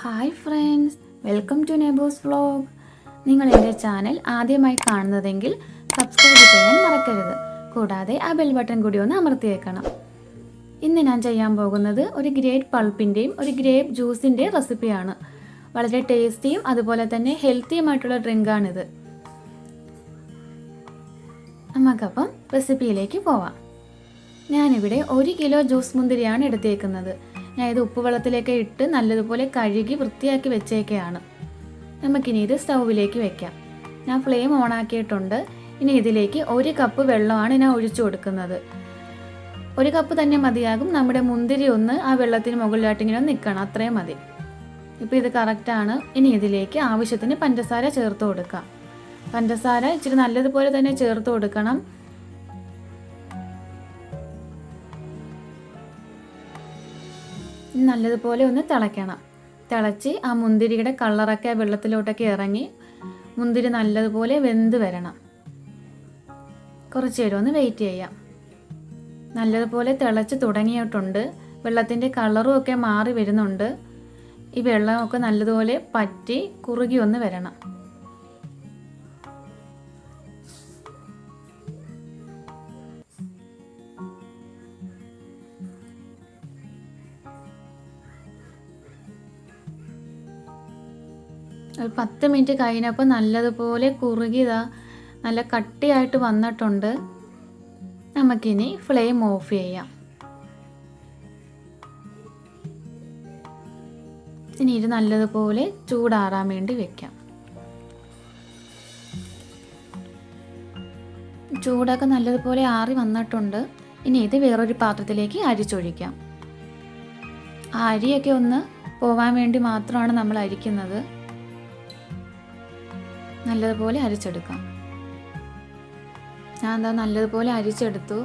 Hi friends welcome to നെബോസ് vlog നിങ്ങൾ എന്റെ channel ആദ്യമായി കാണുന്നതെങ്കിൽ സബ്സ്ക്രൈബ് ചെയ്യാൻ മറക്കരുത്. കൂടാതെ ആ ബെൽ ബട്ടൺ കൂടി ഒന്ന് അമർത്തിയേക്കണം. ഇന്ന് ഞാൻ ചെയ്യാൻ പോകുന്നത് ഒരു ഗ്രേപ്പ് പൾപ്പിന്റെയും ഒരു ഗ്രേപ്പ് ജ്യൂസിന്റെയും റെസിപ്പിയാണ് വളരെ ടേസ്റ്റിയും അതുപോലെ തന്നെ ഹെൽത്തിയുമായിട്ടുള്ള ഡ്രിങ്കാണിത് നമുക്കപ്പം റെസിപ്പിയിലേക്ക് പോവാം. ഞാനിവിടെ ഒരു കിലോ ജ്യൂസ് മുന്തിരിയാണ് എടുത്തേക്കുന്നത്. ഞാൻ ഇത് ഉപ്പുവെള്ളത്തിലേക്ക് ഇട്ട് നല്ലതുപോലെ കഴുകി വൃത്തിയാക്കി വെച്ചേക്കെയാണ്. നമുക്കിനി ഇത് സ്റ്റൗവിലേക്ക് വെക്കാം. ഞാൻ ഫ്ലെയിം ഓൺ ആക്കിയിട്ടുണ്ട്. ഇനി ഇതിലേക്ക് ഒരു കപ്പ് വെള്ളമാണ് ഞാൻ ഒഴിച്ചു കൊടുക്കുന്നത്. ഒരു കപ്പ് തന്നെ മതിയാകും. നമ്മുടെ മുന്തിരി ഒന്ന് ആ വെള്ളത്തിന് മുകളിലായിട്ട് ഇങ്ങനെ നിൽക്കണം. അത്രയും മതി. ഇപ്പോൾ ഇത് കറക്റ്റാണ് ഇനി ഇതിലേക്ക് ആവശ്യത്തിന് പഞ്ചസാര ചേർത്ത് കൊടുക്കാം. പഞ്ചസാര ഇച്ചിരി നല്ലതുപോലെ തന്നെ ചേർത്ത് കൊടുക്കണം. നല്ലതുപോലെ ഒന്ന് തിളയ്ക്കണം. തിളച്ച് ആ മുന്തിരിയുടെ കളറൊക്കെ വെള്ളത്തിലോട്ടൊക്കെ ഇറങ്ങി മുന്തിരി നല്ലതുപോലെ വെന്ത് വരണം. കുറച്ച് നേരം ഒന്ന് വെയിറ്റ് ചെയ്യാം. നല്ലതുപോലെ തിളച്ച് തുടങ്ങിയിട്ടുണ്ട്. വെള്ളത്തിന്റെ കളറും ഒക്കെ മാറി വരുന്നുണ്ട്. ഈ വെള്ളമൊക്കെ നല്ലതുപോലെ പറ്റി കുറുകി ഒന്ന് വരണം. ഒരു പത്ത് മിനിറ്റ് കഴിഞ്ഞപ്പോൾ നല്ലതുപോലെ കുറുകിയതാ. നല്ല കട്ടിയായിട്ട് വന്നിട്ടുണ്ട്. നമുക്കിനി ഫ്ലെയിം ഓഫ് ചെയ്യാം. ഇനി ഇത് നല്ലതുപോലെ ചൂടാറാൻ വേണ്ടി വെക്കാം. ചൂടൊക്കെ നല്ലതുപോലെ ആറി വന്നിട്ടുണ്ട്. ഇനി ഇത് വേറൊരു പാത്രത്തിലേക്ക് അരിച്ചൊഴിക്കാം. ആ അരിയൊക്കെ ഒന്ന് പോവാൻ വേണ്ടി മാത്രമാണ് നമ്മൾ അരിക്കുന്നത്. നല്ലതുപോലെ അരിച്ചെടുക്കാം. ഞാൻ എന്താ നല്ലതുപോലെ അരിച്ചെടുത്തു.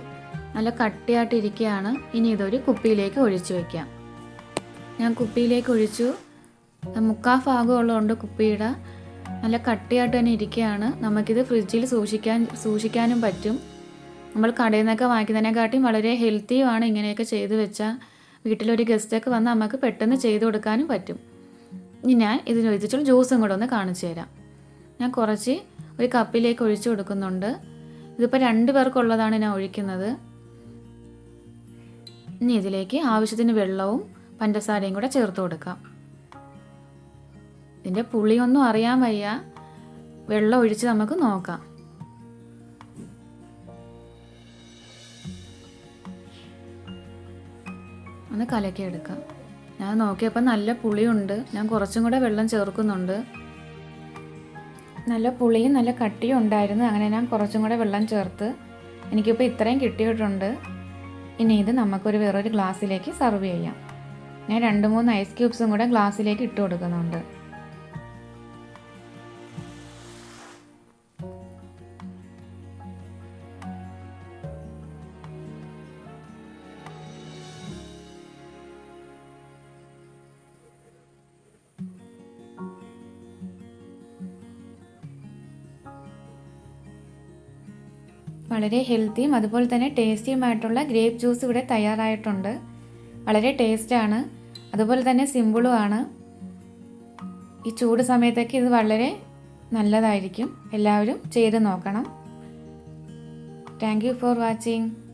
നല്ല കട്ടിയായിട്ട് ഇരിക്കുകയാണ് ഇനി ഇതൊരു കുപ്പിയിലേക്ക് ഒഴിച്ചു വയ്ക്കാം ഞാൻ കുപ്പിയിലേക്ക് ഒഴിച്ചു. മുക്കാ ഭാഗം ഉള്ളതുകൊണ്ട് കുപ്പിയുടെ. നല്ല കട്ടിയായിട്ട് തന്നെ ഇരിക്കുകയാണ് നമുക്കിത് ഫ്രിഡ്ജിൽ സൂക്ഷിക്കാൻ സൂക്ഷിക്കാനും പറ്റും. നമ്മൾ കടയിൽ നിന്നൊക്കെ വാങ്ങിക്കുന്നതിനെക്കാട്ടിയും വളരെ ഹെൽത്തിയുമാണ് ഇങ്ങനെയൊക്കെ ചെയ്തു വെച്ചാൽ. വീട്ടിലൊരു ഗസ്റ്റൊക്കെ വന്ന് നമുക്ക് പെട്ടെന്ന് ചെയ്തു കൊടുക്കാനും പറ്റും. ഇനി ഞാൻ ഇതിന് വെച്ചിട്ടുള്ള ജ്യൂസും കൂടെ ഒന്ന് കാണിച്ചു തരാം. ഞാൻ കുറച്ച് ഒരു കപ്പിലേക്ക് ഒഴിച്ചു കൊടുക്കുന്നുണ്ട്. ഇതിപ്പോൾ രണ്ട് പേർക്കുള്ളതാണ് ഞാൻ ഒഴിക്കുന്നത്. ഇനി ഇതിലേക്ക് ആവശ്യത്തിന് വെള്ളവും പഞ്ചസാരയും കൂടെ ചേർത്ത് കൊടുക്കാം. ഇതിന്റെ പുളിയൊന്നും അറിയാൻ വയ്യ. വെള്ളം ഒഴിച്ച് നമുക്ക് നോക്കാം. ഒന്ന് കലക്കിയെടുക്കാം. ഞാൻ നോക്കിയപ്പോൾ നല്ല പുളിയുണ്ട്. ഞാൻ കുറച്ചും കൂടെ വെള്ളം ചേർക്കുന്നുണ്ട്. നല്ല പുളിയും നല്ല കട്ടിയും ഉണ്ടായിരുന്നു. അങ്ങനെ ഞാൻ കുറച്ചും കൂടെ വെള്ളം ചേർത്ത് എനിക്കിപ്പോൾ ഇത്രയും കിട്ടിയിട്ടുണ്ട്. ഇനി ഇത് നമുക്കൊരു വേറൊരു ഗ്ലാസ്സിലേക്ക് സെർവ് ചെയ്യാം. ഞാൻ രണ്ട് മൂന്ന് ഐസ് ക്യൂബ്സും കൂടെ ഗ്ലാസ്സിലേക്ക് ഇട്ട് കൊടുക്കുന്നുണ്ട്. വളരെ ഹെൽത്തിയും അതുപോലെ തന്നെ ടേസ്റ്റിയുമായിട്ടുള്ള ഗ്രേപ്പ് ജ്യൂസ് ഇവിടെ തയ്യാറായിട്ടുണ്ട്. വളരെ ടേസ്റ്റാണ്. അതുപോലെ തന്നെ സിമ്പിളുമാണ് ഈ ചൂട് സമയത്തൊക്കെ ഇത് വളരെ നല്ലതായിരിക്കും. എല്ലാവരും ചെയ്ത് നോക്കണം. Thank you for watching.